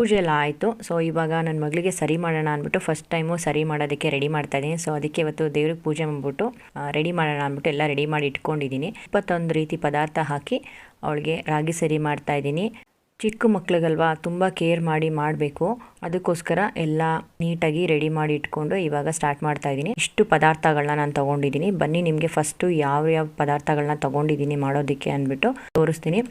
ಪೂಜೆ ಎಲ್ಲ ಆಯಿತು. ಸೊ ಇವಾಗ ನನ್ನ ಮಗಳಿಗೆ ಸರಿ ಮಾಡೋಣ ಅಂದ್ಬಿಟ್ಟು ಫಸ್ಟ್ ಟೈಮು ಸರಿ ಮಾಡೋದಕ್ಕೆ ರೆಡಿ ಮಾಡ್ತಾ ಇದ್ದೀನಿ. ಸೊ ಅದಕ್ಕೆ ಇವತ್ತು ದೇವ್ರಿಗೆ ಪೂಜೆ ಮಾಡ್ಬಿಟ್ಟು ರೆಡಿ ಮಾಡೋಣ ಅಂದ್ಬಿಟ್ಟು ಎಲ್ಲ ರೆಡಿ ಮಾಡಿ ಇಟ್ಕೊಂಡಿದ್ದೀನಿ. ಇಪ್ಪತ್ತೊಂದು ರೀತಿ ಪದಾರ್ಥ ಹಾಕಿ ಅವಳಿಗೆ ರಾಗಿ ಸರಿ ಮಾಡ್ತಾ ಇದ್ದೀನಿ. ಚಿಕ್ಕ ಮಕ್ಳಿಗಲ್ವಾ, ತುಂಬ ಕೇರ್ ಮಾಡಿ ಮಾಡಬೇಕು. ಅದಕ್ಕೋಸ್ಕರ ಎಲ್ಲ ನೀಟಾಗಿ ರೆಡಿ ಮಾಡಿ ಇಟ್ಕೊಂಡು ಇವಾಗ ಸ್ಟಾರ್ಟ್ ಮಾಡ್ತಾ ಇದ್ದೀನಿ. ಇಷ್ಟು ಪದಾರ್ಥಗಳನ್ನ ನಾನು ತೊಗೊಂಡಿದ್ದೀನಿ. ಬನ್ನಿ, ನಿಮಗೆ ಫಸ್ಟು ಯಾವ ಯಾವ ಪದಾರ್ಥಗಳನ್ನ ತೊಗೊಂಡಿದ್ದೀನಿ ಮಾಡೋದಕ್ಕೆ ಅಂದ್ಬಿಟ್ಟು ತೋರಿಸ್ತೀನಿ.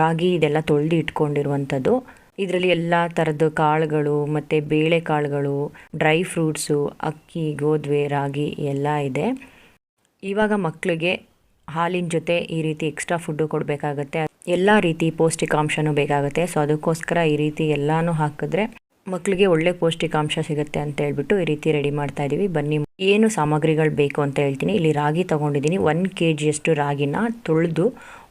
ರಾಗಿ ಇದೆಲ್ಲ ತೊಳೆದು ಇಟ್ಕೊಂಡಿರುವಂಥದ್ದು. ಇದರಲ್ಲಿ ಎಲ್ಲ ಥರದ ಕಾಳುಗಳು ಮತ್ತು ಬೇಳೆ ಕಾಳುಗಳು ಡ್ರೈ ಫ್ರೂಟ್ಸು ಅಕ್ಕಿ ಗೋಧಿ ರಾಗಿ ಎಲ್ಲ ಇದೆ. ಇವಾಗ ಮಕ್ಕಳಿಗೆ ಹಾಲಿನ ಜೊತೆ ಈ ರೀತಿ ಎಕ್ಸ್ಟ್ರಾ ಫುಡ್ಡು ಕೊಡಬೇಕಾಗತ್ತೆ. ಎಲ್ಲ ರೀತಿ ಪೌಷ್ಟಿಕಾಂಶನೂ ಬೇಕಾಗುತ್ತೆ. ಸೊ ಅದಕ್ಕೋಸ್ಕರ ಈ ರೀತಿ ಎಲ್ಲನೂ ಹಾಕಿದ್ರೆ ಮಕ್ಕಳಿಗೆ ಒಳ್ಳೆ ಪೌಷ್ಟಿಕಾಂಶ ಸಿಗುತ್ತೆ ಅಂತ ಹೇಳ್ಬಿಟ್ಟು ಈ ರೀತಿ ರೆಡಿ ಮಾಡ್ತಾ ಇದೀವಿ. ಬನ್ನಿ, ಏನು ಸಾಮಗ್ರಿಗಳು ಬೇಕು ಅಂತ ಹೇಳ್ತೀನಿ. ಇಲ್ಲಿ ರಾಗಿ ತೊಗೊಂಡಿದ್ದೀನಿ. ಒನ್ ಕೆ ಜಿಯಷ್ಟು ರಾಗಿನ ತೊಳೆದು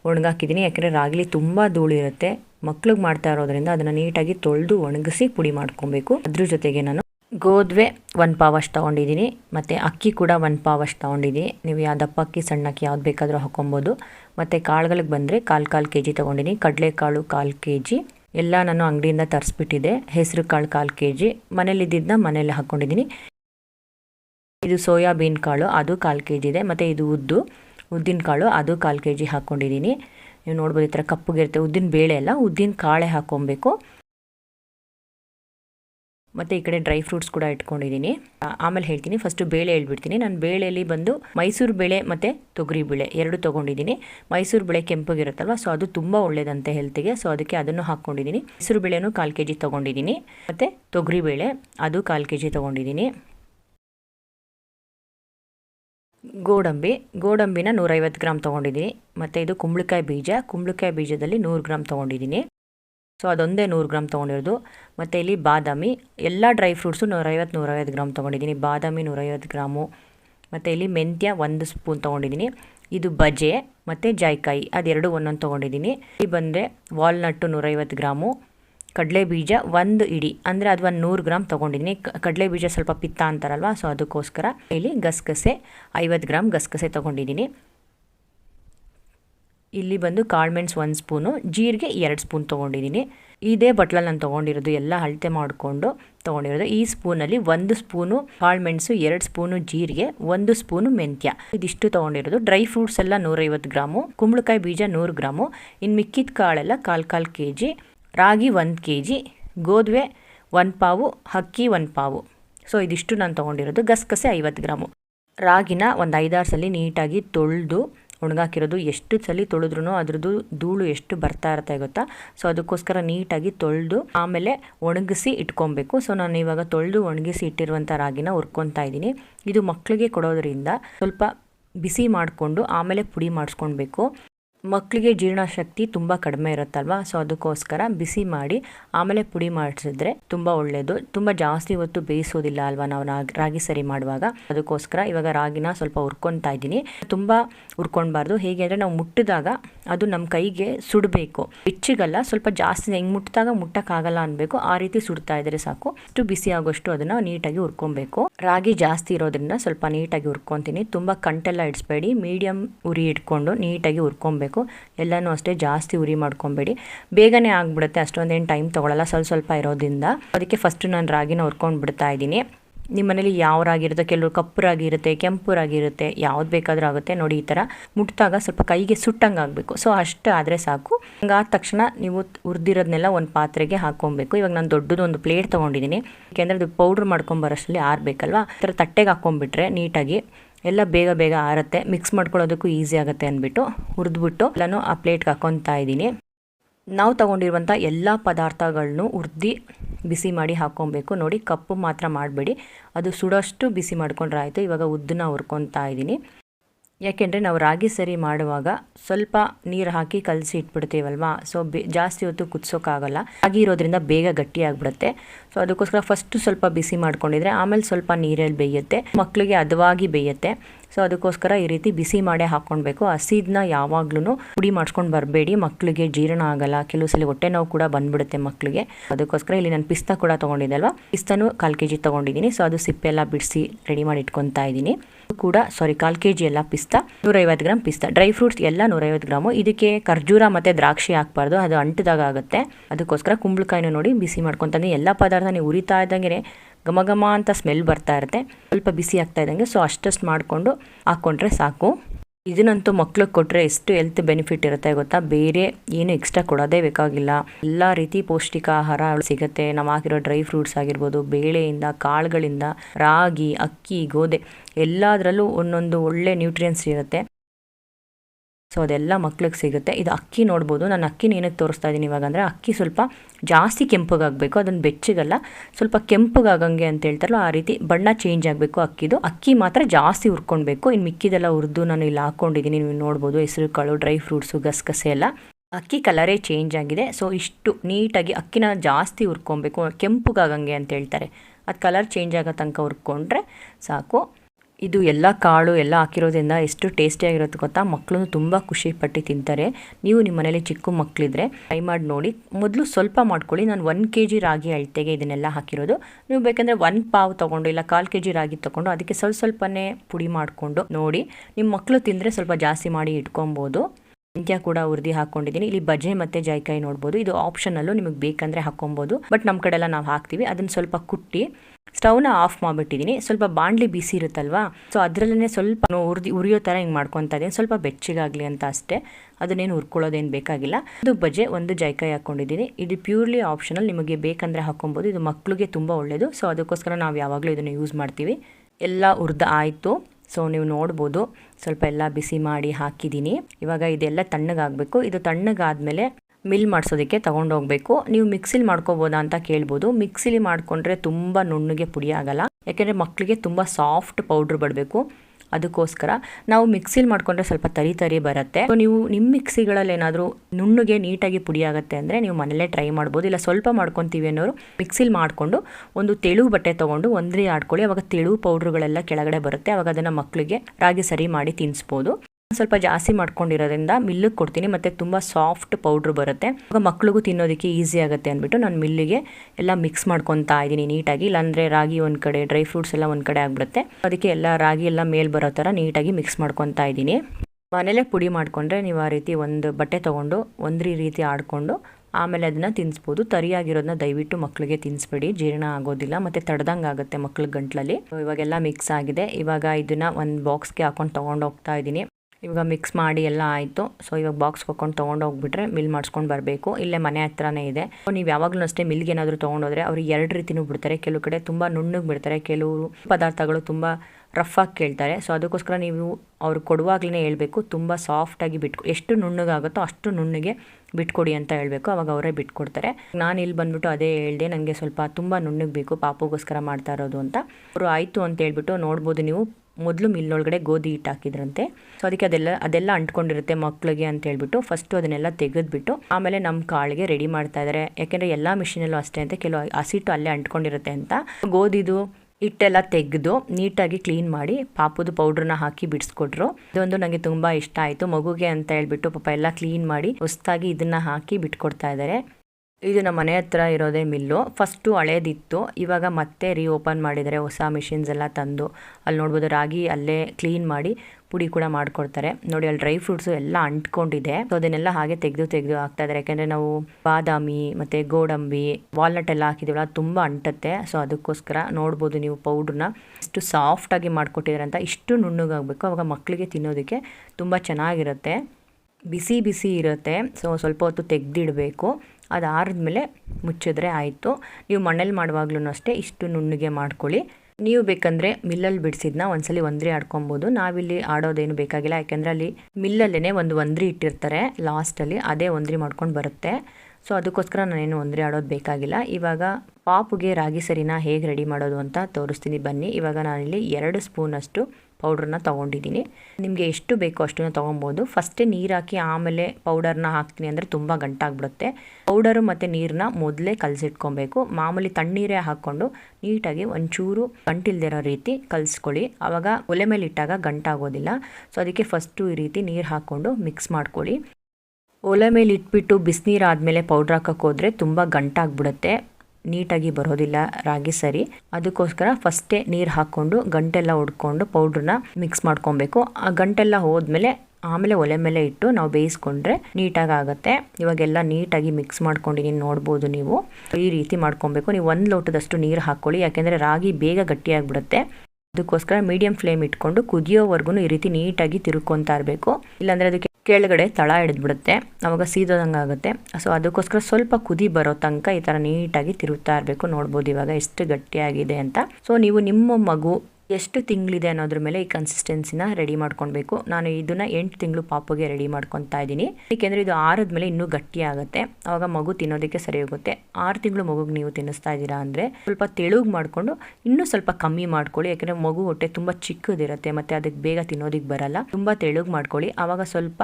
ಒಣಗಾಕಿದ್ದೀನಿ ಯಾಕೆಂದರೆ ರಾಗಿಲಿ ತುಂಬ ಧೂಳಿರುತ್ತೆ ಮಕ್ಳಿಗೆ ಮಾಡ್ತಾ ಇರೋದ್ರಿಂದ ಅದನ್ನು ನೀಟಾಗಿ ತೊಳೆದು ಒಣಗಿಸಿ ಪುಡಿ ಮಾಡ್ಕೊಬೇಕು. ಅದ್ರ ಜೊತೆಗೆ ನಾನು ಗೋಧಿ ಒಂದು ಪಾವಷ್ಟು ತೊಗೊಂಡಿದ್ದೀನಿ ಮತ್ತು ಅಕ್ಕಿ ಕೂಡ ಒಂದು ಪಾವಷ್ಟು ತೊಗೊಂಡಿದ್ದೀನಿ ನೀವು ಯಾವ ದಪ್ಪ ಅಕ್ಕಿ ಸಣ್ಣ ಅಕ್ಕಿ ಯಾವ್ದು ಬೇಕಾದರೂ ಹಾಕೊಬೋದು. ಮತ್ತು ಕಾಳುಗಳಿಗೆ ಬಂದರೆ ಕಾಲು ಕಾಲು ಕೆ ಜಿ ತೊಗೊಂಡಿದ್ದೀನಿ ಕಡಲೆಕಾಳು ಕಾಲು ಕೆ ಜಿ ಎಲ್ಲ ನಾನು ಅಂಗಡಿಯಿಂದ ತರಿಸ್ಬಿಟ್ಟಿದೆ ಹೆಸರು ಕಾಳು ಕಾಲು ಕೆ ಜಿ ಮನೇಲಿದ್ದನ್ನ ಮನೇಲಿ ಹಾಕ್ಕೊಂಡಿದ್ದೀನಿ ಇದು ಸೋಯಾಬೀನ್ ಕಾಳು. ಅದು ಕಾಲು ಕೆ ಜಿ ಇದೆ. ಮತ್ತು ಇದು ಉದ್ದು. ಉದ್ದಿನ ಕಾಳು ಅದು ಕಾಲು ಕೆ ಜಿ ಹಾಕ್ಕೊಂಡಿದ್ದೀನಿ. ನೀವು ನೋಡ್ಬೋದು ಈ ಥರ ಕಪ್ಪಗಿರುತ್ತೆ. ಉದ್ದಿನ ಬೇಳೆ ಅಲ್ಲ, ಉದ್ದಿನ ಕಾಳೆ ಹಾಕ್ಕೊಬೇಕು. ಮತ್ತು ಈ ಕಡೆ ಡ್ರೈ ಫ್ರೂಟ್ಸ್ ಕೂಡ ಇಟ್ಕೊಂಡಿದ್ದೀನಿ. ಆಮೇಲೆ ಹೇಳ್ತೀನಿ, ಫಸ್ಟು ಬೇಳೆ ಹೇಳ್ಬಿಡ್ತೀನಿ. ನಾನು ಬೇಳೆಯಲ್ಲಿ ಬಂದು ಮೈಸೂರು ಬೇಳೆ ಮತ್ತು ತೊಗರಿ ಬೇಳೆ ಎರಡು ತೊಗೊಂಡಿದ್ದೀನಿ. ಮೈಸೂರು ಬೇಳೆ ಕೆಂಪಗಿರುತ್ತಲ್ವ, ಸೊ ಅದು ತುಂಬ ಒಳ್ಳೆಯದಂತೆ ಹೆಲ್ತಿಗೆ ಸೊ ಅದಕ್ಕೆ ಅದನ್ನು ಹಾಕ್ಕೊಂಡಿದ್ದೀನಿ. ಮೈಸೂರು ಬೇಳೆನೂ ಕಾಲು ಕೆ ಜಿ ತೊಗೊಂಡಿದ್ದೀನಿ. ಮತ್ತು ತೊಗರಿ ಬೇಳೆ, ಅದು ಕಾಲು ಕೆ ಜಿ ತೊಗೊಂಡಿದ್ದೀನಿ. ಗೋಡಂಬಿ, ಗೋಡಂಬಿನ ನೂರೈವತ್ತು ಗ್ರಾಮ್ ತೊಗೊಂಡಿದ್ದೀನಿ. ಮತ್ತು ಇದು ಕುಂಬಳಕಾಯಿ ಬೀಜ, ಕುಂಬಳಕಾಯಿ ಬೀಜದಲ್ಲಿ ನೂರು ಗ್ರಾಮ್ ತೊಗೊಂಡಿದ್ದೀನಿ. ಸೊ ಅದೊಂದೇ ನೂರು ಗ್ರಾಮ್ ತೊಗೊಂಡಿರೋದು. ಮತ್ತು ಇಲ್ಲಿ ಬಾದಾಮಿ, ಎಲ್ಲ ಡ್ರೈ ಫ್ರೂಟ್ಸು ನೂರೈವತ್ತು ನೂರೈವತ್ತು ಗ್ರಾಮ್ ತೊಗೊಂಡಿದ್ದೀನಿ. ಬಾದಾಮಿ ನೂರೈವತ್ತು ಗ್ರಾಮು. ಮತ್ತು ಇಲ್ಲಿ ಮೆಂತ್ಯ ಒಂದು ಸ್ಪೂನ್ ತೊಗೊಂಡಿದ್ದೀನಿ. ಇದು ಬಜೆ, ಮತ್ತು ಜಾಯ್ಕಾಯಿ, ಅದೆರಡು ಒಂದೊಂದು ತೊಗೊಂಡಿದ್ದೀನಿ. ಇಲ್ಲಿ ಬಂದರೆ ವಾಲ್ನಟ್ಟು ನೂರೈವತ್ತು ಗ್ರಾಮು. ಕಡಲೆ ಬೀಜ ಒಂದು ಇಡಿ, ಅಂದರೆ ಅದು ಒಂದು ನೂರು ಗ್ರಾಮ್ ತೊಗೊಂಡಿದ್ದೀನಿ. ಕಡಲೆ ಬೀಜ ಸ್ವಲ್ಪ ಪಿತ್ತ ಅಂತಾರಲ್ವ, ಸೊ ಅದಕ್ಕೋಸ್ಕರ ಇಲ್ಲಿ ಗಸಗಸೆ, ಐವತ್ತು ಗ್ರಾಮ್ ಗಸಗಸೆ ತೊಗೊಂಡಿದ್ದೀನಿ. ಇಲ್ಲಿ ಬಂದು ಕಾಳುಮೆಣ್ಸು ಒಂದು ಸ್ಪೂನು, ಜೀರಿಗೆ ಎರಡು ಸ್ಪೂನ್ ತೊಗೊಂಡಿದ್ದೀನಿ. ಇದೇ ಬಟ್ಲಲ್ಲಿ ನಾನು ತೊಗೊಂಡಿರೋದು ಎಲ್ಲ ಅಳತೆ ಮಾಡಿಕೊಂಡು ತೊಗೊಂಡಿರೋದು. ಈ ಸ್ಪೂನಲ್ಲಿ ಒಂದು ಸ್ಪೂನು ಕಾಳುಮೆಣಸು ಎರಡು ಸ್ಪೂನು ಜೀರಿಗೆ, ಒಂದು ಸ್ಪೂನು ಮೆಂತ್ಯ. ಇದಿಷ್ಟು ತೊಗೊಂಡಿರೋದು. ಡ್ರೈ ಫ್ರೂಟ್ಸ್ ಎಲ್ಲ ನೂರೈವತ್ತು ಗ್ರಾಮು, ಕುಂಬಳಕಾಯಿ ಬೀಜ ನೂರು ಗ್ರಾಮು. ಇನ್ನು ಮಿಕ್ಕಿದ ಕಾಳೆಲ್ಲ ಕಾಲು ಕಾಲು ಕೆ ಜಿ ರಾಗಿ ಒಂದು ಕೆ ಜಿ ಗೋಧುವೆ ಒಂದು ಪಾವು, ಅಕ್ಕಿ ಒಂದು ಪಾವು. ಸೊ ಇದಿಷ್ಟು ನಾನು ತೊಗೊಂಡಿರೋದು. ಗಸಗಸೆ ಐವತ್ತು ಗ್ರಾಮು. ರಾಗಿನ ಒಂದು ಐದಾರು ಸಲ ನೀಟಾಗಿ ತೊಳೆದು, ಒಣಗಾಕಿರೋದು ಎಷ್ಟು ಸಲ ತೊಳೆದ್ರೂ ಅದ್ರದ್ದು ಧೂಳು ಎಷ್ಟು ಬರ್ತಾ ಇರುತ್ತೆ ಗೊತ್ತಾ? ಸೊ ಅದಕ್ಕೋಸ್ಕರ ನೀಟಾಗಿ ತೊಳೆದು, ಆಮೇಲೆ ಒಣಗಿಸಿ ಇಟ್ಕೊಬೇಕು. ಸೊ ನಾನು ಇವಾಗ ತೊಳೆದು ಒಣಗಿಸಿ ಇಟ್ಟಿರುವಂಥ ರಾಗಿನ ಹುರ್ಕೊತಾ ಇದ್ದೀನಿ. ಇದು ಮಕ್ಕಳಿಗೆ ಕೊಡೋದ್ರಿಂದ ಸ್ವಲ್ಪ ಬಿಸಿ ಮಾಡಿಕೊಂಡು, ಆಮೇಲೆ ಪುಡಿ ಮಾಡಿಸ್ಕೊಳ್ಬೇಕು ಮಕ್ಕಳಿಗೆ ಜೀರ್ಣಶಕ್ತಿ ತುಂಬ ಕಡಿಮೆ ಇರುತ್ತಲ್ವ? ಸೊ ಅದಕ್ಕೋಸ್ಕರ ಬಿಸಿ ಮಾಡಿ, ಆಮೇಲೆ ಪುಡಿ ಮಾಡಿಸಿದ್ರೆ ತುಂಬ ಒಳ್ಳೆಯದು ತುಂಬ ಜಾಸ್ತಿ ಹೊತ್ತು ಬೇಯಿಸೋದಿಲ್ಲ ಅಲ್ವಾ ನಾವು ರಾಗಿ ಸರಿ ಮಾಡುವಾಗ? ಅದಕ್ಕೋಸ್ಕರ ಇವಾಗ ರಾಗಿನ ಸ್ವಲ್ಪ ಹುರ್ಕೊತಾ ಇದ್ದೀನಿ. ತುಂಬ ಹುರ್ಕೊಳ್ಬಾರ್ದು. ಹೇಗೆ ಅಂದರೆ ನಾವು ಮುಟ್ಟಿದಾಗ ಅದು ನಮ್ಮ ಕೈಗೆ ಸುಡಬೇಕು. ಬಿಚ್ಚಿಗಲ್ಲ ಸ್ವಲ್ಪ ಜಾಸ್ತಿ ಹೆಂಗೆ ಮುಟ್ಟಿದಾಗ ಮುಟ್ಟಕ್ಕಾಗಲ್ಲ ಅನ್ಬೇಕು. ಆ ರೀತಿ ಸುಡ್ತಾ ಇದ್ರೆ ಸಾಕು. ಅಷ್ಟು ಬಿಸಿ ಆಗೋಷ್ಟು ಅದನ್ನು ನೀಟಾಗಿ ಹುರ್ಕೊಬೇಕು. ರಾಗಿ ಜಾಸ್ತಿ ಇರೋದ್ರಿಂದ ಸ್ವಲ್ಪ ನೀಟಾಗಿ ಹುರ್ಕೊತೀನಿ. ತುಂಬ ಕಂಟೆಲ್ಲ ಇಡಿಸ್ಬೇಡಿ. ಮೀಡಿಯಮ್ ಉರಿ ಇಟ್ಕೊಂಡು ನೀಟಾಗಿ ಹುರ್ಕೊಬೇಕು. ಎಲ್ಲನೂ ಅಷ್ಟೇ ಜಾಸ್ತಿ ಉರಿ ಮಾಡ್ಕೊಬೇಡಿ. ಬೇಗನೆ ಆಗ್ಬಿಡುತ್ತೆ. ಅಷ್ಟೊಂದೇನು ಟೈಮ್ ತೊಗೊಳಲ್ಲ. ಸ್ವಲ್ಪ ಸ್ವಲ್ಪ ಇರೋದ್ರಿಂದ. ಅದಕ್ಕೆ ಫಸ್ಟ್ ನಾನು ರಾಗಿನ ಹುರ್ಕೊಂಡು ಬಿಡ್ತಾ ಇದ್ದೀನಿ. ನಿಮ್ಮ ಮನೇಲಿ ಯಾವ ರಾಗಿ ಕೆಲವರು ಕಪ್ಪು ರಾಗಿ ಇರುತ್ತೆ ಕೆಂಪು ರಾಗಿ ಇರುತ್ತೆ ಯಾವ್ದು ಬೇಕಾದರೂ ಆಗುತ್ತೆ. ನೋಡಿ, ಈ ಥರ ಮುಟ್ಟಿದಾಗ ಸ್ವಲ್ಪ ಕೈಗೆ ಸುಟ್ಟಂಗೆ ಆಗಬೇಕು. ಸೊ, ಅಷ್ಟು ಆದರೆ ಸಾಕು. ಹಂಗಾದ ತಕ್ಷಣ ನೀವು ಹುರಿದಿರೋದನ್ನೆಲ್ಲ ಒಂದು ಪಾತ್ರೆಗೆ ಹಾಕ್ಕೊಬೇಕು. ಇವಾಗ ನಾನು ದೊಡ್ಡದು ಒಂದು ಪ್ಲೇಟ್ ತೊಗೊಂಡಿದ್ದೀನಿ ಯಾಕೆಂದರೆ ಅದು ಪೌಡ್ರ್ ಮಾಡ್ಕೊಂಬರೋಷ್ಟರಲ್ಲಿ ಆರಬೇಕಲ್ವಾ? ಈ ಥರ ತಟ್ಟೆಗೆ ಹಾಕ್ಕೊಂಬಿಟ್ರೆ ನೀಟಾಗಿ ಎಲ್ಲ ಬೇಗ ಬೇಗ ಆರುತ್ತೆ. ಮಿಕ್ಸ್ ಮಾಡ್ಕೊಳ್ಳೋದಕ್ಕೂ ಈಸಿ ಆಗುತ್ತೆ ಅಂದ್ಬಿಟ್ಟು ಹುರಿದ್ಬಿಟ್ಟು ಎಲ್ಲನೂ ಆ ಪ್ಲೇಟ್ಗೆ ಹಾಕ್ಕೊತಾ ಇದ್ದೀನಿ. ನಾವು ತಗೊಂಡಿರುವಂಥ ಎಲ್ಲ ಪದಾರ್ಥಗಳನ್ನು ಉರ್ದಿ ಬಿಸಿ ಮಾಡಿ ಹಾಕ್ಕೊಬೇಕು. ನೋಡಿ, ಕಪ್ಪು ಮಾತ್ರ ಮಾಡಬೇಡಿ. ಅದು ಸುಡೋಷ್ಟು ಬಿಸಿ ಮಾಡ್ಕೊಂಡ್ರೆ ಆಯಿತು. ಇವಾಗ ಉದ್ದನ್ನ ಹುರ್ಕೊತಾ ಇದ್ದೀನಿ. ಯಾಕೆಂದರೆ ನಾವು ರಾಗಿ ಸರಿ ಮಾಡುವಾಗ ಸ್ವಲ್ಪ ನೀರು ಹಾಕಿ ಕಲಸಿ ಇಟ್ಬಿಡ್ತೀವಲ್ವಾ? ಸೊ ಬೆ ಜಾಸ್ತಿ ಹೊತ್ತು ಕುದಿಸೋಕ್ಕಾಗಲ್ಲ ರಾಗಿ ಇರೋದ್ರಿಂದ ಬೇಗ ಗಟ್ಟಿ ಆಗಿಬಿಡುತ್ತೆ. ಸೊ ಅದಕ್ಕೋಸ್ಕರ ಫಸ್ಟ್ ಸ್ವಲ್ಪ ಬಿಸಿ ಮಾಡ್ಕೊಂಡಿದ್ರೆ, ಆಮೇಲೆ ಸ್ವಲ್ಪ ನೀರಲ್ಲಿ ಬೇಯುತ್ತೆ ಮಕ್ಕಳಿಗೆ ಹದವಾಗಿ ಬೇಯುತ್ತೆ. ಸೊ ಅದಕ್ಕೋಸ್ಕರ ಈ ರೀತಿ ಬಿಸಿ ಮಾಡೇ ಹಾಕ್ಕೊಳ್ಬೇಕು ಹಸಿದನ್ನ ಯಾವಾಗ್ಲೂ ಪುಡಿ ಮಾಡ್ಸ್ಕೊಂಡು ಬರಬೇಡಿ. ಮಕ್ಕಳಿಗೆ ಜೀರ್ಣ ಆಗಲ್ಲ, ಕೆಲವು ಸಲ ಹೊಟ್ಟೆ ನೋವು ಕೂಡ ಬಂದ್ಬಿಡುತ್ತೆ ಮಕ್ಕಳಿಗೆ ಅದಕ್ಕೋಸ್ಕರ ಇಲ್ಲಿ ನಾನು ಪಿಸ್ತಾ ಕೂಡ ತೊಗೊಂಡಿದ್ದೆ ಅಲ್ವಾ? ಪಿಸ್ತಾನು ಕಾಲು ಕೆ ಜಿ ತೊಗೊಂಡಿದ್ದೀನಿ. ಸೊ ಅದು ಸಿಪ್ಪೆ ಎಲ್ಲ ಬಿಡಿಸಿ ರೆಡಿ ಮಾಡಿ ಇಟ್ಕೊತಾ ಇದ್ದೀನಿ. ಕೂಡ ಸಾರಿ ಕಾಲು ಕೆ ಜಿ ಎಲ್ಲ ಪಿಸ್ತಾ. ನೂರೈವತ್ತು ಗ್ರಾಮ್ ಪಿಸ್ತಾ. ಡ್ರೈ ಫ್ರೂಟ್ಸ್ ಎಲ್ಲ ನೂರೈವತ್ತು ಗ್ರಾಮು. ಇದಕ್ಕೆ ಖರ್ಜೂರ ಮತ್ತು ದ್ರಾಕ್ಷಿ ಹಾಕ್ಬಾರ್ದು. ಅದು ಅಂಟದಾಗುತ್ತೆ ಅದಕ್ಕೋಸ್ಕರ ಕುಂಬಳಕಾಯಿನ ನೋಡಿ ಬಿಸಿ ಮಾಡ್ಕೊತಾನೆ ಎಲ್ಲ ಪದಾರ್ಥ ನೀವು ಉರಿತಾ ಇದ್ದಂಗೆ ಘಮ ಘಮ ಅಂತ ಸ್ಮೆಲ್ ಬರ್ತಾ ಇರುತ್ತೆ. ಸ್ವಲ್ಪ ಬಿಸಿ ಆಗ್ತಾ ಇದ್ದಂಗೆ ಸೊ ಅಷ್ಟಷ್ಟು ಮಾಡಿಕೊಂಡು ಹಾಕ್ಕೊಂಡ್ರೆ ಸಾಕು. ಇದನ್ನಂತೂ ಮಕ್ಳಿಗೆ ಕೊಟ್ಟರೆ ಎಷ್ಟು ಹೆಲ್ತ್ ಬೆನಿಫಿಟ್ ಇರುತ್ತೆ ಗೊತ್ತಾ? ಬೇರೆ ಏನು ಎಕ್ಸ್ಟ್ರಾ ಕೊಡೋದೇ ಬೇಕಾಗಿಲ್ಲ. ಎಲ್ಲ ರೀತಿ ಪೌಷ್ಟಿಕ ಆಹಾರ ಸಿಗುತ್ತೆ. ನಾವು ಹಾಕಿರೋ ಡ್ರೈ ಫ್ರೂಟ್ಸ್ ಆಗಿರ್ಬೋದು, ಬೇಳೆಯಿಂದ, ಕಾಳುಗಳಿಂದ, ರಾಗಿ, ಅಕ್ಕಿ, ಗೋಧಿ, ಎಲ್ಲದರಲ್ಲೂ ಒಂದೊಂದು ಒಳ್ಳೆ ನ್ಯೂಟ್ರಿಯನ್ಸ್ ಇರುತ್ತೆ. ಸೊ ಅದೆಲ್ಲ ಮಕ್ಳಿಗೆ ಸಿಗುತ್ತೆ. ಇದು ಅಕ್ಕಿ ನೋಡ್ಬೋದು. ನಾನು ಅಕ್ಕಿನ ಏನಕ್ಕೆ ತೋರಿಸ್ತಾ ಇದ್ದೀನಿ ಇವಾಗ. ಅಂದರೆ ಅಕ್ಕಿ ಸ್ವಲ್ಪ ಜಾಸ್ತಿ ಕೆಂಪಗಾಗಬೇಕು. ಅದನ್ನು ಬೆಚ್ಚಿಗಲ್ಲ. ಸ್ವಲ್ಪ ಕೆಂಪಗಾಗಂಗೆ ಅಂತ ಹೇಳ್ತಾರಲ್ಲ, ಆ ರೀತಿ ಬಣ್ಣ ಚೇಂಜ್ ಆಗಬೇಕು ಅಕ್ಕಿದು. ಅಕ್ಕಿ ಮಾತ್ರ ಜಾಸ್ತಿ ಹುರ್ಕೊಳ್ಬೇಕು ಇನ್ನು ಮಿಕ್ಕಿದೆಲ್ಲ ಹುರಿದು ನಾನು ಇಲ್ಲಿ ಹಾಕ್ಕೊಂಡಿದ್ದೀನಿ ನೀವು ನೋಡ್ಬೋದು ಹೆಸರು, ಕಾಳು ಡ್ರೈ ಫ್ರೂಟ್ಸು ಗಸಗಸೆ ಎಲ್ಲ. ಅಕ್ಕಿ ಕಲರೇ ಚೇಂಜ್ ಆಗಿದೆ. ಸೊ ಇಷ್ಟು ನೀಟಾಗಿ ಅಕ್ಕಿನ ಜಾಸ್ತಿ ಹುರ್ಕೊಬೇಕು. ಕೆಂಪಗಾಗಂಗೆ ಅಂತ ಹೇಳ್ತಾರೆ. ಅದು ಕಲರ್ ಚೇಂಜ್ ಆಗೋ ತನಕ ಹುರ್ಕೊಂಡ್ರೆ ಸಾಕು. ಇದು ಎಲ್ಲ ಕಾಳು ಎಲ್ಲ ಹಾಕಿರೋದ್ರಿಂದ ಎಷ್ಟು ಟೇಸ್ಟಿಯಾಗಿರುತ್ತೆ ಗೊತ್ತಾ? ಮಕ್ಕಳು ತುಂಬ ಖುಷಿಪಟ್ಟು ತಿಂತಾರೆ. ನೀವು ನಿಮ್ಮ ಮನೇಲಿ ಚಿಕ್ಕ ಮಕ್ಕಳಿದ್ರೆ ಟ್ರೈ ಮಾಡಿ ನೋಡಿ. ಮೊದಲು ಸ್ವಲ್ಪ ಮಾಡ್ಕೊಳ್ಳಿ. ನಾನು ಒನ್ ಕೆ ಜಿ ರಾಗಿ ಅಳತೆಗೆ ಇದನ್ನೆಲ್ಲ ಹಾಕಿರೋದು. ನೀವು ಬೇಕಂದರೆ ಒನ್ ಪಾವ್ ತೊಗೊಂಡು ಇಲ್ಲ ಕಾಲು ಕೆ ಜಿ ರಾಗಿ ತೊಗೊಂಡು ಅದಕ್ಕೆ ಸ್ವಲ್ಪ ಸ್ವಲ್ಪನೇ ಪುಡಿ ಮಾಡಿಕೊಂಡು ನೋಡಿ. ನಿಮ್ಮ ಮಕ್ಕಳು ತಿಂದರೆ ಸ್ವಲ್ಪ ಜಾಸ್ತಿ ಮಾಡಿ ಇಟ್ಕೊಬೋದು. ಮೆಂತ್ಯ ಕೂಡ ಉರ್ದಿ ಹಾಕೊಂಡಿದ್ದೀನಿ. ಇಲ್ಲಿ ಬಜೆ ಮತ್ತೆ ಜಾಯ್ಕಾಯಿ ನೋಡ್ಬೋದು. ಇದು ಆಪ್ಷನಲ್ಲೂ ನಿಮಗೆ ಬೇಕಂದ್ರೆ ಹಾಕೊಬೋದು. ಬಟ್ ನಮ್ಮ ಕಡೆ ಎಲ್ಲ ನಾವು ಹಾಕ್ತೀವಿ. ಅದನ್ನು ಸ್ವಲ್ಪ ಕುಟ್ಟಿ ಸ್ಟವ್ನ ಆಫ್ ಮಾಡಿಬಿಟ್ಟಿದ್ದೀನಿ ಸ್ವಲ್ಪ ಬಾಣಲಿ ಬಿಸಿ ಇರುತ್ತಲ್ವಾ? ಸೊ ಅದರಲ್ಲೇ ಸ್ವಲ್ಪ ಉರ್ದಿ ಉರಿಯೋ ಥರ ಹಿಂಗೆ ಮಾಡ್ಕೊತಾ ಇದ್ದೀನಿ. ಸ್ವಲ್ಪ ಬೆಚ್ಚಗಾಗಲಿ ಅಂತ ಅಷ್ಟೇ. ಅದನ್ನೇನು ಉರ್ಕೊಳ್ಳೋದೇನು ಬೇಕಾಗಿಲ್ಲ. ಇದು ಬಜೆ ಒಂದು ಜಾಯ್ಕಾಯಿ ಹಾಕ್ಕೊಂಡಿದ್ದೀನಿ ಇದು ಪ್ಯೂರ್ಲಿ ಆಪ್ಷನಲ್ ನಿಮಗೆ ಬೇಕಂದರೆ ಹಾಕ್ಕೊಬೋದು ಇದು ಮಕ್ಕಳಿಗೆ ತುಂಬ ಒಳ್ಳೆಯದು ಸೊ ಅದಕ್ಕೋಸ್ಕರ ನಾವು ಯಾವಾಗಲೂ ಇದನ್ನು ಯೂಸ್ ಮಾಡ್ತೀವಿ. ಎಲ್ಲ ಹುರ್ದು ಆಯಿತು. ಸೊ ನೀವು ನೋಡ್ಬೋದು. ಸ್ವಲ್ಪ ಎಲ್ಲ ಬಿಸಿ ಮಾಡಿ ಹಾಕಿದ್ದೀನಿ. ಇವಾಗ ಇದೆಲ್ಲ ತಣ್ಣಗಾಗಬೇಕು. ಇದು ತಣ್ಣಗಾದಮೇಲೆ ಮಿಲ್ ಮಾಡಿಸೋದಕ್ಕೆ ತೊಗೊಂಡೋಗ್ಬೇಕು. ನೀವು ಮಿಕ್ಸಿಲಿ ಮಾಡ್ಕೋಬೋದಾ ಅಂತ ಕೇಳ್ಬೋದು. ಮಿಕ್ಸಿಲಿ ಮಾಡಿಕೊಂಡ್ರೆ ತುಂಬ ನುಣ್ಣಗೆ ಪುಡಿ ಆಗಲ್ಲ. ಯಾಕೆಂದರೆ ಮಕ್ಕಳಿಗೆ ತುಂಬ ಸಾಫ್ಟ್ ಪೌಡ್ರ್ ಬರಬೇಕು. ಅದಕ್ಕೋಸ್ಕರ ನಾವು ಮಿಕ್ಸಿಲಿ ಮಾಡ್ಕೊಂಡ್ರೆ ಸ್ವಲ್ಪ ತರಿ ತರಿ ಬರುತ್ತೆ. ಸೊ ನೀವು ನಿಮ್ಮ ಮಿಕ್ಸಿಗಳಲ್ಲಿ ಏನಾದರೂ ನುಣ್ಣಗೆ ನೀಟಾಗಿ ಪುಡಿ ಆಗುತ್ತೆ ಅಂದರೆ ನೀವು ಮನೇಲೇ ಟ್ರೈ ಮಾಡ್ಬೋದು. ಇಲ್ಲ ಸ್ವಲ್ಪ ಮಾಡ್ಕೊತೀವಿ ಅನ್ನೋರು ಮಿಕ್ಸಿಲಿ ಮಾಡಿಕೊಂಡು ಒಂದು ತೆಳು ಬಟ್ಟೆ ತೊಗೊಂಡು ಒಂದ್ರಿ ಆಡ್ಕೊಳ್ಳಿ. ಅವಾಗ ತೆಳು ಪೌಡ್ರುಗಳೆಲ್ಲ ಕೆಳಗಡೆ ಬರುತ್ತೆ. ಅವಾಗ ಅದನ್ನು ಮಕ್ಕಳಿಗೆ ರಾಗಿ ಸರಿ ಮಾಡಿ ತಿನ್ನಿಸ್ಬೋದು ಸ್ವಲ್ಪ ಜಾಸ್ತಿ ಮಾಡ್ಕೊಂಡಿರೋದ್ರಿಂದ ಮಿಲ್ಲಿಗೆ ಕೊಡ್ತೀನಿ, ಮತ್ತು ತುಂಬ ಸಾಫ್ಟ್ ಪೌಡ್ರ್ ಬರುತ್ತೆ. ಇವಾಗ ಮಕ್ಳಿಗೂ ತಿನ್ನೋದಕ್ಕೆ ಈಸಿ ಆಗುತ್ತೆ ಅಂದ್ಬಿಟ್ಟು ನಾನು ಮಿಲ್ಲಿಗೆ ಎಲ್ಲ ಮಿಕ್ಸ್ ಮಾಡ್ಕೊತಾ ಇದ್ದೀನಿ ನೀಟಾಗಿ. ಇಲ್ಲಾಂದರೆ ರಾಗಿ ಒಂದು ಕಡೆ ಡ್ರೈ ಫ್ರೂಟ್ಸ್ ಎಲ್ಲ ಒಂದು ಕಡೆ ಆಗಿಬಿಡುತ್ತೆ. ಅದಕ್ಕೆ ಎಲ್ಲ ರಾಗಿ ಎಲ್ಲ ಮೇಲೆ ಬರೋ ಥರ ನೀಟಾಗಿ ಮಿಕ್ಸ್ ಮಾಡ್ಕೊತಾ ಇದ್ದೀನಿ. ಮನೇಲೇ ಪುಡಿ ಮಾಡಿಕೊಂಡ್ರೆ ನೀವು ಆ ರೀತಿ ಒಂದು ಬಟ್ಟೆ ತೊಗೊಂಡು ಒಂದ್ರಿ ರೀತಿ ಆಡಿಕೊಂಡು ಆಮೇಲೆ ಅದನ್ನು ತಿನ್ನಿಸ್ಬೋದು ತರಿಯಾಗಿರೋದನ್ನ ದಯವಿಟ್ಟು ಮಕ್ಕಳಿಗೆ ತಿನ್ನಿಸ್ಬೇಡಿ ಜೀರ್ಣ ಆಗೋದಿಲ್ಲ, ಮತ್ತು ತಡ್ದಂಗೆ ಆಗುತ್ತೆ ಮಕ್ಳ ಗಂಟ್ಲಲ್ಲಿ. ಇವಾಗೆಲ್ಲ ಮಿಕ್ಸ್ ಆಗಿದೆ. ಇವಾಗ ಇದನ್ನು ಒಂದು ಬಾಕ್ಸ್ಗೆ ಹಾಕೊಂಡು ತೊಗೊಂಡು ಹೋಗ್ತಾ ಇದ್ದೀನಿ. ಇವಾಗ ಮಿಕ್ಸ್ ಮಾಡಿ ಎಲ್ಲ ಆಯಿತು. ಸೊ ಇವಾಗ ಬಾಕ್ಸ್ ಹಾಕೊಂಡು ತೊಗೊಂಡು ಹೋಗ್ಬಿಟ್ರೆ ಮಿಲ್ ಮಾಡಿಸ್ಕೊಂಡು ಬರಬೇಕು. ಇಲ್ಲೇ ಮನೆ ಹತ್ರನೇ ಇದೆ. ನೀವು ಯಾವಾಗಲೂ ಅಷ್ಟೇ ಮಿಲ್ಗೆ ಏನಾದರೂ ತೊಗೊಂಡೋದ್ರೆ ಅವರು ಎರಡು ರೀತಿನೂ ಬಿಡ್ತಾರೆ. ಕೆಲವು ಕಡೆ ತುಂಬ ನುಣ್ಣಗೆ ಬಿಡ್ತಾರೆ. ಕೆಲವರು ಪದಾರ್ಥಗಳು ತುಂಬ ರಫ್ ಆಗಿ ಕೇಳ್ತಾರೆ. ಸೊ ಅದಕ್ಕೋಸ್ಕರ ನೀವು ಅವ್ರು ಕೊಡುವಾಗಲೇ ಹೇಳಬೇಕು. ತುಂಬ ಸಾಫ್ಟಾಗಿ ಬಿಟ್ಕೊ, ಎಷ್ಟು ನುಣ್ಣಗಾಗುತ್ತೋ ಅಷ್ಟು ನುಣ್ಣಗೆ ಬಿಟ್ಕೊಡಿ ಅಂತ ಹೇಳಬೇಕು. ಅವಾಗ ಅವರೇ ಬಿಟ್ಕೊಡ್ತಾರೆ. ನಾನು ಇಲ್ಲಿ ಬಂದ್ಬಿಟ್ಟು ಅದೇ ಹೇಳಿದೆ. ನನಗೆ ಸ್ವಲ್ಪ ತುಂಬ ನುಣ್ಣಗೆ ಬೇಕು. ಪಾಪಗೋಸ್ಕರ ಮಾಡ್ತಾ ಇರೋದು ಅಂತ. ಅವರು ಆಯಿತು ಅಂತ ಹೇಳ್ಬಿಟ್ಟು ನೋಡ್ಬೋದು ನೀವು. ಮೊದಲು ಮಿಲ್ಲೊಳಗಡೆ ಗೋಧಿ ಹಿಟ್ಟು ಹಾಕಿದ್ರಂತೆ. ಸೊ ಅದಕ್ಕೆ ಅದೆಲ್ಲ ಅದೆಲ್ಲ ಅಂಟ್ಕೊಂಡಿರುತ್ತೆ ಮಕ್ಕಳಿಗೆ ಅಂತ ಹೇಳ್ಬಿಟ್ಟು ಫಸ್ಟು ಅದನ್ನೆಲ್ಲ ತೆಗೆದ್ಬಿಟ್ಟು ಆಮೇಲೆ ನಮ್ಮ ಕಾಳಿಗೆ ರೆಡಿ ಮಾಡ್ತಾ ಇದ್ದಾರೆ ಯಾಕೆಂದರೆ ಎಲ್ಲ ಮಿಷಿನಲ್ಲೂ ಅಷ್ಟೇ ಅಂತ ಕೆಲವು ಹಸಿಟ್ಟು ಅಲ್ಲೇ ಅಂಟ್ಕೊಂಡಿರುತ್ತೆ ಅಂತ. ಗೋಧಿದು ಹಿಟ್ಟೆಲ್ಲ ತೆಗೆದು ನೀಟಾಗಿ ಕ್ಲೀನ್ ಮಾಡಿ ಪಾಪುದು ಪೌಡ್ರನ್ನ ಹಾಕಿ ಬಿಡಿಸ್ಕೊಟ್ರು. ಇದೊಂದು ನನಗೆ ತುಂಬ ಇಷ್ಟ ಆಯಿತು. ಮಗುಗೆ ಅಂತ ಹೇಳ್ಬಿಟ್ಟು ಪಾಪ ಎಲ್ಲ ಕ್ಲೀನ್ ಮಾಡಿ ಹೊಸ್ದಾಗಿ ಇದನ್ನು ಹಾಕಿ ಬಿಟ್ಕೊಡ್ತಾ ಇದ್ದಾರೆ ಇದು ನಮ್ಮ ಮನೆ ಹತ್ರ ಇರೋದೇ ಮಿಲ್ಲು. ಫಸ್ಟು ಹಳೇದಿತ್ತು. ಇವಾಗ ಮತ್ತೆ ರೀ ಓಪನ್ ಮಾಡಿದರೆ ಹೊಸ ಮಿಷಿನ್ಸ್ ಎಲ್ಲ ತಂದು ಅಲ್ಲಿ ನೋಡ್ಬೋದು ರಾಗಿ ಅಲ್ಲೇ ಕ್ಲೀನ್ ಮಾಡಿ ಪುಡಿ ಕೂಡ ಮಾಡ್ಕೊಡ್ತಾರೆ. ನೋಡಿ, ಅಲ್ಲಿ ಡ್ರೈ ಫ್ರೂಟ್ಸು ಎಲ್ಲ ಅಂಟ್ಕೊಂಡಿದೆ. ಸೊ ಅದನ್ನೆಲ್ಲ ಹಾಗೆ ತೆಗೆದು ತೆಗೆದು ಹಾಕ್ತಾ ಇದ್ದಾರೆ. ಯಾಕೆಂದರೆ ನಾವು ಬಾದಾಮಿ ಮತ್ತು ಗೋಡಂಬಿ ವಾಲ್ನಟ್ ಎಲ್ಲ ಹಾಕಿದ್ದೀವಲ್ಲ ತುಂಬ ಅಂಟುತ್ತೆ. ಸೊ ಅದಕ್ಕೋಸ್ಕರ ನೋಡ್ಬೋದು ನೀವು ಪೌಡ್ರನ್ನ. ಇಷ್ಟು ಸಾಫ್ಟಾಗಿ ಮಾಡಿಕೊಟ್ಟಿದ್ದಾರೆ ಅಂತ ಇಷ್ಟು ನುಣ್ಣಗಾಗಬೇಕು. ಅವಾಗ ಮಕ್ಕಳಿಗೆ ತಿನ್ನೋದಕ್ಕೆ ತುಂಬ ಚೆನ್ನಾಗಿರುತ್ತೆ. ಬಿಸಿ ಬಿಸಿ ಇರುತ್ತೆ. ಸೊ ಸ್ವಲ್ಪ ಹೊತ್ತು ತೆಗೆದಿಡಬೇಕು. ಅದು ಆರಿದ್ಮೇಲೆ ಮುಚ್ಚಿದ್ರೆ ಆಯಿತು. ನೀವು ಮಣ್ಣಲ್ಲಿ ಮಾಡುವಾಗ್ಲೂ ಅಷ್ಟೇ ಇಷ್ಟು ನುಣ್ಣಗೆ ಮಾಡ್ಕೊಳ್ಳಿ. ನೀವು ಬೇಕಂದರೆ ಮಿಲ್ಲಲ್ಲಿ ಬಿಡಿಸಿದ್ನ ಒಂದ್ಸಲಿ ಒಂದ್ರಿ ಆಡ್ಕೊಬೋದು. ನಾವಿಲ್ಲಿ ಆಡೋದೇನು ಬೇಕಾಗಿಲ್ಲ. ಯಾಕೆಂದರೆ ಅಲ್ಲಿ ಮಿಲ್ಲಲ್ಲೇ ಒಂದು ಒಂದ್ರಿ ಇಟ್ಟಿರ್ತಾರೆ. ಲಾಸ್ಟಲ್ಲಿ ಅದೇ ಒಂದ್ರಿ ಮಾಡ್ಕೊಂಡು ಬರುತ್ತೆ. ಸೊ, ಅದಕ್ಕೋಸ್ಕರ ನಾನೇನು ಒಂದ್ರಿ ಆಡೋದು ಬೇಕಾಗಿಲ್ಲ. ಇವಾಗ ಪಾಪುಗೆ ರಾಗಿ ಸರಿನ ಹೇಗೆ ರೆಡಿ ಮಾಡೋದು ಅಂತ ತೋರಿಸ್ತೀನಿ. ಬನ್ನಿ. ಇವಾಗ ನಾನಿಲ್ಲಿ ಎರಡು ಸ್ಪೂನಷ್ಟು ಪೌಡ್ರನ್ನ ತೊಗೊಂಡಿದ್ದೀನಿ. ನಿಮಗೆ ಎಷ್ಟು ಬೇಕೋ ಅಷ್ಟನ್ನು ತೊಗೊಬೋದು. ಫಸ್ಟೇ ನೀರು ಹಾಕಿ ಆಮೇಲೆ ಪೌಡರ್ನ ಹಾಕ್ತೀನಿ ಅಂದರೆ ತುಂಬ ಗಂಟಾಗ್ಬಿಡುತ್ತೆ. ಪೌಡರು ಮತ್ತು ನೀರನ್ನ ಮೊದಲೇ ಕಲಸಿಟ್ಕೊಬೇಕು. ಮಾಮೂಲಿ ತಣ್ಣೀರೇ ಹಾಕ್ಕೊಂಡು ನೀಟಾಗಿ ಒಂಚೂರು ಗಂಟಿಲ್ದಿರೋ ರೀತಿ ಕಲಿಸ್ಕೊಳ್ಳಿ. ಆವಾಗ ಒಲೆ ಮೇಲೆ ಇಟ್ಟಾಗ ಗಂಟಾಗೋದಿಲ್ಲ. ಸೊ ಅದಕ್ಕೆ ಫಸ್ಟು ಈ ರೀತಿ ನೀರು ಹಾಕ್ಕೊಂಡು ಮಿಕ್ಸ್ ಮಾಡ್ಕೊಳ್ಳಿ. ಒಲೆ ಮೇಲೆ ಇಟ್ಬಿಟ್ಟು ಬಿಸಿನೀರು ಆದಮೇಲೆ ಪೌಡ್ರ್ ಹಾಕೋಕ್ಕೋದ್ರೆ ತುಂಬ ಗಂಟಾಗ್ಬಿಡುತ್ತೆ. ನೀಟಾಗಿ ಬರೋದಿಲ್ಲ ರಾಗಿ ಸರಿ. ಅದಕ್ಕೋಸ್ಕರ ಫಸ್ಟೇ ನೀರು ಹಾಕ್ಕೊಂಡು ಗಂಟೆಲ್ಲ ಹೊಡ್ಕೊಂಡು ಪೌಡ್ರನ್ನ ಮಿಕ್ಸ್ ಮಾಡ್ಕೊಬೇಕು. ಆ ಗಂಟೆಲ್ಲ ಹೋದ್ಮೇಲೆ ಆಮೇಲೆ ಒಲೆ ಮೇಲೆ ಇಟ್ಟು ನಾವು ಬೇಯಿಸ್ಕೊಂಡ್ರೆ ನೀಟಾಗಿ ಆಗುತ್ತೆ. ಇವಾಗೆಲ್ಲ ನೀಟಾಗಿ ಮಿಕ್ಸ್ ಮಾಡ್ಕೊಂಡಿದ್ದೀನಿ ನೋಡ್ಬೋದು ನೀವು. ಈ ರೀತಿ ಮಾಡ್ಕೊಬೇಕು. ನೀವು ಒಂದು ಲೋಟದಷ್ಟು ನೀರು ಹಾಕ್ಕೊಳ್ಳಿ. ಯಾಕೆಂದರೆ ರಾಗಿ ಬೇಗ ಗಟ್ಟಿಯಾಗಿಬಿಡುತ್ತೆ. ಅದಕ್ಕೋಸ್ಕರ ಮೀಡಿಯಂ ಫ್ಲೇಮ್ ಇಟ್ಕೊಂಡು ಕುದಿಯೋವರೆಗೂ ಈ ರೀತಿ ನೀಟಾಗಿ ತಿರುಕೊತಾ ಇರಬೇಕು. ಇಲ್ಲಾಂದರೆ ಅದಕ್ಕೆ ಕೆಳಗಡೆ ತಳ ಹಿಡಿದ್ಬಿಡುತ್ತೆ ಅವಾಗ ಸೀದೋದಂಗೆ ಆಗುತ್ತೆ. ಸೊ ಅದಕ್ಕೋಸ್ಕರ ಸ್ವಲ್ಪ ಕುದಿ ಬರೋ ತನಕ ಈ ಥರ ನೀಟಾಗಿ ತಿರುಗ್ತಾ ಇರಬೇಕು. ನೋಡ್ಬೋದು ಇವಾಗ ಎಷ್ಟು ಗಟ್ಟಿಯಾಗಿದೆ ಅಂತ. ಸೊ ನೀವು ನಿಮ್ಮ ಮಗು ಎಷ್ಟು ತಿಂಗಳಿದೆ ಅನ್ನೋದ್ರ ಮೇಲೆ ಈ ಕನ್ಸಿಸ್ಟೆನ್ಸಿನ ರೆಡಿ ಮಾಡ್ಕೊಳ್ಬೇಕು ನಾನು ಇದನ್ನ ಎಂಟು ತಿಂಗಳು ಪಾಪುಗೆ ರೆಡಿ ಮಾಡ್ಕೊತಾ ಇದ್ದೀನಿ. ಏಕೆಂದರೆ ಇದು ಆರದ್ಮೇಲೆ ಇನ್ನೂ ಗಟ್ಟಿ ಆಗುತ್ತೆ. ಆವಾಗ ಮಗು ತಿನ್ನೋದಕ್ಕೆ ಸರಿ ಹೋಗುತ್ತೆ. ಆರು ತಿಂಗಳು ಮಗುಗೆ ನೀವು ತಿನ್ನಿಸ್ತಾ ಇದ್ದೀರಾ ಅಂದರೆ ಸ್ವಲ್ಪ ತೆಳುಗ್ ಮಾಡಿಕೊಂಡು ಇನ್ನೂ ಸ್ವಲ್ಪ ಕಮ್ಮಿ ಮಾಡ್ಕೊಳ್ಳಿ. ಯಾಕೆಂದರೆ ಮಗು ಹೊಟ್ಟೆ ತುಂಬ ಚಿಕ್ಕದಿರುತ್ತೆ ಮತ್ತು ಅದಕ್ಕೆ ಬೇಗ ತಿನ್ನೋದಕ್ಕೆ ಬರಲ್ಲ. ತುಂಬ ತೆಳುಗ್ ಮಾಡ್ಕೊಳ್ಳಿ. ಆವಾಗ ಸ್ವಲ್ಪ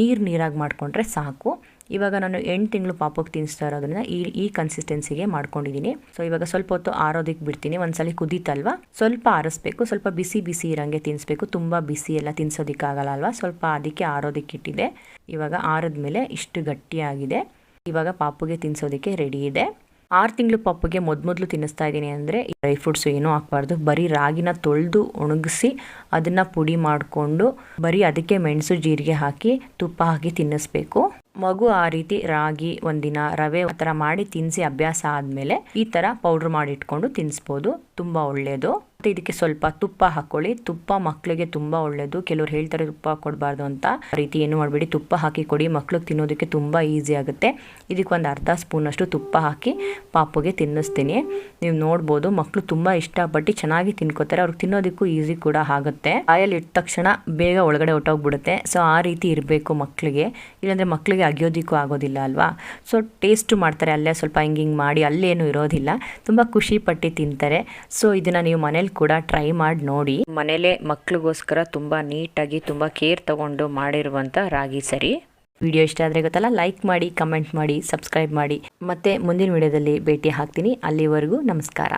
ನೀರು ನೀರಾಗಿ ಮಾಡಿಕೊಂಡ್ರೆ ಸಾಕು. ಇವಾಗ ನಾನು ಎಂಟು ತಿಂಗಳು ಪಾಪಕ್ಕೆ ತಿನ್ನಿಸ್ತಾ ಇರೋದ್ರಿಂದ ಈ ಈ ಕನ್ಸಿಸ್ಟೆನ್ಸಿಗೆ ಮಾಡ್ಕೊಂಡಿದ್ದೀನಿ. ಸೊ ಇವಾಗ ಸ್ವಲ್ಪ ಹೊತ್ತು ಆರೋದಕ್ಕೆ ಬಿಡ್ತೀನಿ. ಒಂದ್ಸಲಿ ಕುದೀತಲ್ವಾ? ಸ್ವಲ್ಪ ಆರಿಸ್ಬೇಕು. ಸ್ವಲ್ಪ ಬಿಸಿ ಬಿಸಿ ಇರೋಂಗೆ ತಿನ್ನಿಸ್ಬೇಕು. ತುಂಬ ಬಿಸಿ ಎಲ್ಲ ತಿನ್ಸೋದಕ್ಕಾಗಲ್ಲ ಅಲ್ವಾ? ಸ್ವಲ್ಪ ಅದಕ್ಕೆ ಆರೋದಕ್ಕೆ ಇಟ್ಟಿದೆ ಇವಾಗ ಆರಿದ್ಮೇಲೆ ಇಷ್ಟು ಗಟ್ಟಿಯಾಗಿದೆ. ಇವಾಗ ಪಾಪುಗೆ ತಿನ್ಸೋದಕ್ಕೆ ರೆಡಿ ಇದೆ. ಆರು ತಿಂಗಳು ಪಪ್ಪಗೆ ಮೊದಲು ತಿನ್ನಿಸ್ತಾ ಇದ್ದೀನಿ ಅಂದರೆ ಡ್ರೈ ಫ್ರೂಟ್ಸ್ ಏನೂ ಹಾಕ್ಬಾರ್ದು. ಬರೀ ರಾಗಿನ ತೊಳೆದು ಒಣಗಿಸಿ ಅದನ್ನು ಪುಡಿ ಮಾಡಿಕೊಂಡು ಬರೀ ಅದಕ್ಕೆ ಮೆಣಸು, ಜೀರಿಗೆ ಹಾಕಿ ತುಪ್ಪ ಹಾಕಿ ತಿನ್ನಿಸ್ಬೇಕು. ಮಗು ಆ ರೀತಿ ರಾಗಿ ಒಂದಿನ ರವೆ ಆ ಥರ ಮಾಡಿ ತಿನ್ನಿಸಿ ಅಭ್ಯಾಸ ಆದಮೇಲೆ ಈ ಥರ ಪೌಡ್ರ್ ಮಾಡಿಟ್ಕೊಂಡು ತಿನ್ನಿಸ್ಬೋದು ತುಂಬ ಒಳ್ಳೆಯದು ಮತ್ತು ಇದಕ್ಕೆ ಸ್ವಲ್ಪ ತುಪ್ಪ ಹಾಕ್ಕೊಳ್ಳಿ ತುಪ್ಪ ಮಕ್ಕಳಿಗೆ ತುಂಬ ಒಳ್ಳೆಯದು ಕೆಲವ್ರು ಹೇಳ್ತಾರೆ ತುಪ್ಪ ಕೊಡಬಾರ್ದು ಅಂತ. ರೀತಿ ಏನು ಮಾಡಬೇಡಿ. ತುಪ್ಪ ಹಾಕಿ ಕೊಡಿ. ಮಕ್ಳಿಗೆ ತಿನ್ನೋದಕ್ಕೆ ತುಂಬ ಈಸಿ ಆಗುತ್ತೆ. ಇದಕ್ಕೆ ಒಂದು ಅರ್ಧ ಸ್ಪೂನಷ್ಟು ತುಪ್ಪ ಹಾಕಿ ಪಾಪುಗೆ ತಿನ್ನಿಸ್ತೀನಿ. ನೀವು ನೋಡ್ಬೋದು ಮಕ್ಕಳು ತುಂಬ ಇಷ್ಟಪಟ್ಟು ಚೆನ್ನಾಗಿ ತಿನ್ಕೋತಾರೆ. ಅವ್ರಿಗೆ ತಿನ್ನೋದಕ್ಕೂ ಈಸಿ ಕೂಡ ಆಗುತ್ತೆ. ಆಯಲ್ಲಿ ಇಟ್ಟ ತಕ್ಷಣ ಬೇಗ ಒಳಗಡೆ ಹೊಟ್ಟೋಗ್ಬಿಡುತ್ತೆ ಸೊ, ಆ ರೀತಿ ಇರಬೇಕು ಮಕ್ಕಳಿಗೆ ಇಲ್ಲಾಂದರೆ ಮಕ್ಕಳಿಗೆ ಅಗಿಯೋದಿಕ್ಕೂ ಆಗೋದಿಲ್ಲ ಅಲ್ವಾ? ಸೊ, ಟೇಸ್ಟ್ ಮಾಡ್ತಾರೆ. ಅಲ್ಲೇ ಸ್ವಲ್ಪ ಹಿಂಗೆ ಹಿಂಗೆ ಮಾಡಿ, ಅಲ್ಲೇನು ಇರೋದಿಲ್ಲ. ತುಂಬ ಖುಷಿ ಪಟ್ಟಿ ತಿಂತಾರೆ. ಸೊ, ಇದನ್ನು ನೀವು ಮನೇಲಿ ಕೂಡ ಟ್ರೈ ಮಾಡಿ ನೋಡಿ. ಮನೇಲೆ ಮಕ್ಳಿಗೋಸ್ಕರ ತುಂಬ ನೀಟಾಗಿ ತುಂಬಾ ಕೇರ್ ತಗೊಂಡು ಮಾಡಿರುವಂತ ರಾಗಿ ಸರಿ. ವಿಡಿಯೋ ಇಷ್ಟ ಆದರೆ ಗೊತ್ತಲ್ಲ ಲೈಕ್ ಮಾಡಿ ಕಮೆಂಟ್ ಮಾಡಿ ಸಬ್ಸ್ಕ್ರೈಬ್ ಮಾಡಿ. ಮತ್ತೆ ಮುಂದಿನ ವಿಡಿಯೋದಲ್ಲಿ ಭೇಟಿ ಹಾಕ್ತೀನಿ ಅಲ್ಲಿವರೆಗೂ ನಮಸ್ಕಾರ.